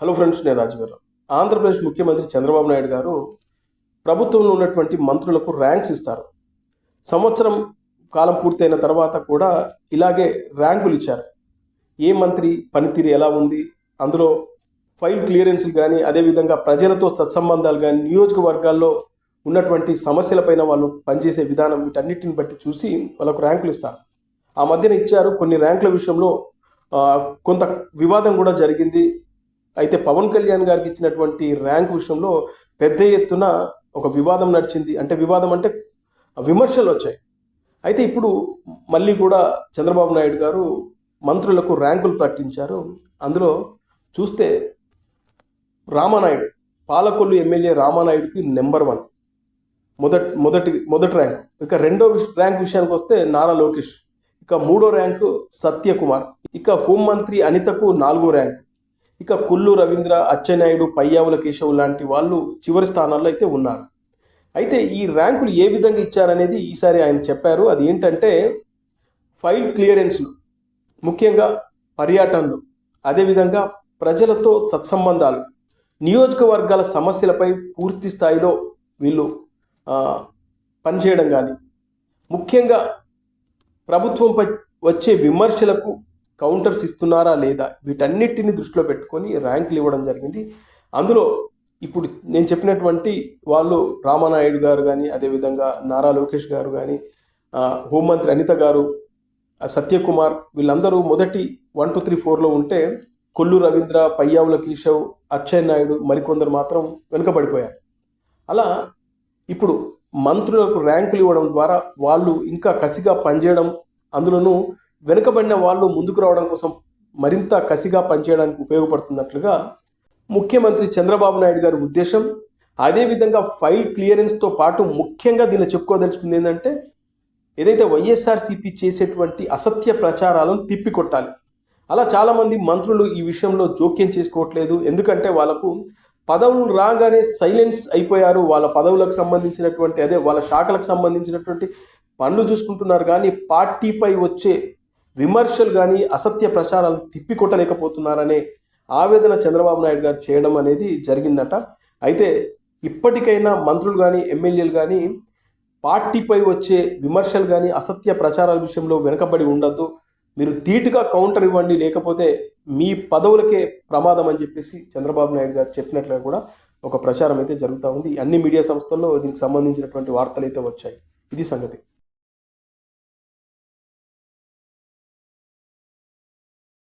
Hello friends నేను రాజుగారు ఆంధ్రప్రదేశ్ ముఖ్యమంత్రి చంద్రబాబు నాయుడు గారు ప్రభుత్వంలో ఉన్నటువంటి మంత్రులకు ర్యాంక్స్ ఇస్తారు. సంవత్సరం కాలం పూర్తయిన తర్వాత కూడా ఇలాగే ర్యాంకులు ఇచ్చారు. ఏ మంత్రి పనితీరు ఎలా ఉంది? అందులో ఫైల్ క్లియరెన్స్లు కానీ అదేవిధంగా ప్రజలతో సత్సంబంధాలు కానీ నియోజకవర్గాల్లో ఉన్నటువంటి సమస్యలపైన వాళ్ళు పనిచేసే విధానం వీటన్నిటిని బట్టి చూసి వాళ్ళకు ర్యాంకులు ఇస్తారు. ఆ మధ్యన ఇచ్చారు కొన్ని ర్యాంకుల విషయంలో కొంత వివాదం కూడా జరిగింది. అయితే పవన్ కళ్యాణ్ గారికి ఇచ్చినటువంటి ర్యాంక్ విషయంలో పెద్ద ఎత్తున ఒక వివాదం నడిచింది. అంటే వివాదం అంటే విమర్శలు వచ్చాయి. అయితే ఇప్పుడు మళ్ళీ కూడా చంద్రబాబు నాయుడు గారు మంత్రులకు ర్యాంకులు ప్రకటించారు. అందులో చూస్తే రామానాయుడు పాలకొల్లు ఎమ్మెల్యే రామానాయుడికి నెంబర్ వన్. మొదటి మొదటి మొదటి ర్యాంక్. ఇక రెండో ర్యాంక్ విషయానికి వస్తే నారా లోకేష్. ఇక మూడో ర్యాంకు సత్యకుమార్. ఇక హోంమంత్రి అనితకు నాలుగో ర్యాంక్. ఇక కుల్లు రవీంద్ర అచ్చెన్నాయుడు పయ్యావుల కేశవ్ లాంటి వాళ్ళు చివరి స్థానాల్లో అయితే ఉన్నారు. అయితే ఈ ర్యాంకులు ఏ విధంగా ఇచ్చారనేది ఈసారి ఆయన చెప్పారు. అది ఏంటంటే ఫైల్ క్లియరెన్స్లు ముఖ్యంగా పర్యటనలు అదేవిధంగా ప్రజలతో సత్సంబంధాలు నియోజకవర్గాల సమస్యలపై పూర్తి స్థాయిలో వీళ్ళు పనిచేయడం కానీ ముఖ్యంగా ప్రభుత్వంపై వచ్చే విమర్శలకు కౌంటర్స్ ఇస్తున్నారా లేదా? వీటన్నిటిని దృష్టిలో పెట్టుకొని ర్యాంకులు ఇవ్వడం జరిగింది. అందులో ఇప్పుడు నేను చెప్పినటువంటి వాళ్ళు రామానాయుడు గారు కానీ అదేవిధంగా నారా లోకేష్ గారు కానీ హోంమంత్రి అనిత గారు సత్యకుమార్ వీళ్ళందరూ మొదటి వన్ టూ త్రీ ఫోర్లో ఉంటే కొల్లు రవీంద్ర పయ్యావుల కేశవ్ అచ్చెన్నాయుడు మరికొందరు మాత్రం వెనుకబడిపోయారు. అలా ఇప్పుడు మంత్రులకు ర్యాంకులు ఇవ్వడం ద్వారా వాళ్ళు ఇంకా కసిగా పనిచేయడం అందులోనూ వెనుకబడిన వాళ్ళు ముందుకు రావడం కోసం మరింత కసిగా పనిచేయడానికి ఉపయోగపడుతున్నట్లుగా ముఖ్యమంత్రి చంద్రబాబు నాయుడు గారి ఉద్దేశం అదేవిధంగా ఫైల్ క్లియరెన్స్తో పాటు ముఖ్యంగా దీన్ని చెప్పుకోదలుచుకుంది ఏంటంటే ఏదైతే వైఎస్ఆర్సీపీ చేసేటువంటి అసత్య ప్రచారాలను తిప్పికొట్టాలి. అలా చాలామంది మంత్రులు ఈ విషయంలో జోక్యం చేసుకోవట్లేదు. ఎందుకంటే వాళ్ళకు పదవులు రాగానే సైలెన్స్ అయిపోయారు. వాళ్ళ పదవులకు సంబంధించినటువంటి అదే వాళ్ళ శాఖలకు సంబంధించినటువంటి పనులు చూసుకుంటున్నారు. కానీ పార్టీపై వచ్చే విమర్శలు కానీ అసత్య ప్రచారాలు తిప్పికొట్టలేకపోతున్నారనే ఆవేదన చంద్రబాబు నాయుడు గారు చేయడం అనేది జరిగిందట. అయితే ఇప్పటికైనా మంత్రులు కానీ ఎమ్మెల్యేలు కానీ పార్టీపై వచ్చే విమర్శలు కానీ అసత్య ప్రచారాల విషయంలో వెనుకబడి ఉండద్దు. మీరు ధీటుగా కౌంటర్ ఇవ్వండి లేకపోతే మీ పదవులకే ప్రమాదం అని చెప్పేసి చంద్రబాబు నాయుడు గారు చెప్పినట్లుగా కూడా ఒక ప్రచారం అయితే జరుగుతూ ఉంది. అన్ని మీడియా సంస్థల్లో దీనికి సంబంధించినటువంటి వార్తలు అయితే వచ్చాయి. ఇది సంగతి.